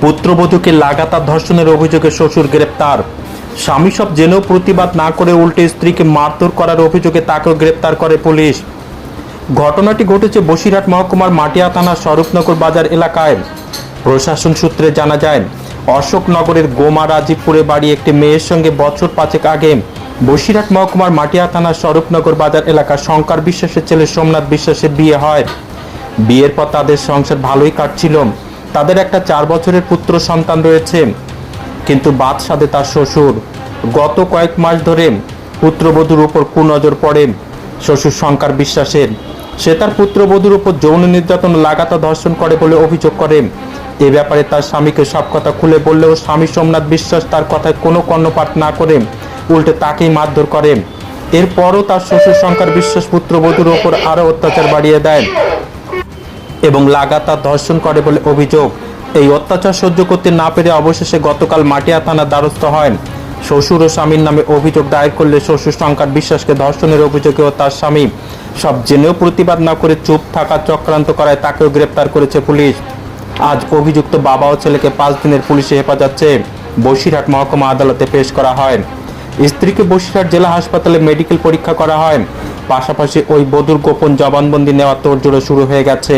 পুত্রবধূকে লাগাতার ধর্ষণের অভিযোগে শ্বশুর গ্রেপ্তার। স্বামী সব জেনেও প্রতিবাদ না করে উল্টে স্ত্রীকে মারধর করার অভিযোগে তাকেও গ্রেপ্তার করে পুলিশ। ঘটনাটি ঘটেছে বসিরহাট মহকুমার মাটিয়া থানার স্বরূপনগর বাজার এলাকায়। প্রশাসন সূত্রে জানা যায়, অশোকনগরের গোমা রাজীবপুরে বাড়ি একটি মেয়ের সঙ্গে বছর পাঁচেক আগে বসিরহাট মহকুমার মাটিয়া থানার স্বরূপনগর বাজার এলাকার শঙ্কর বিশ্বাসের ছেলে সোমনাথ বিশ্বাসের বিয়ে হয়। বিয়ের পর তাদের সংসার ভালোই কাটছিল। তাদের একটা চার বছরের পুত্র সন্তান রয়েছে। কিন্তু বাদশাদে তার শ্বশুর। গত কয়েক মাস ধরে পুত্রবধূর উপর কুনজর পড়ে শ্বশুর শঙ্কার বিশ্বাসের। সে তার পুত্রবধূর উপর যৌন নির্যাতন লাগাতার ধর্ষণ করে বলে অভিযোগ করে। এ ব্যাপারে তার স্বামীকে সব কথা খুলে বললেও স্বামী সোমনাথ বিশ্বাস তার কথায় কোনো কর্ণপাত না করে উল্টে তাকেই মারধর করে। এরপরও তার শ্বশুর শঙ্কর বিশ্বাস পুত্রবধূর ওপর আরও অত্যাচার বাড়িয়ে দেয়। এবং লাগাতার ধর্ষণ করে বলে অভিযোগ। এই অত্যাচার সহ্য করতে না পেরে অবশেষে গতকাল মাটিয়া থানার দ্বারস্থ হয় শ্বশুর ও স্বামীর নামে অভিযোগ দায়ের করলে শ্বশুর শঙ্কর বিশ্বাসকে ধর্ষণের অভিযোগে ও তার স্বামী। সব জেনেও প্রতিবাদ না করে চুপ থাকার চক্রান্ত করায় তাকেও গ্রেপ্তার করেছে পুলিশ। আজ অভিযুক্ত বাবা ও ছেলেকে পাঁচ দিনের পুলিশে হেফাজত চেয়ে বসিরহাট মহকুমা আদালতে পেশ করা হয়। স্ত্রীকে বসিরহাট জেলা হাসপাতালে মেডিকেল পরীক্ষা করা হয়। পাশাপাশি ওই বধুর গোপন জবানবন্দি নেওয়ার তোড়জোড়ো শুরু হয়ে গেছে।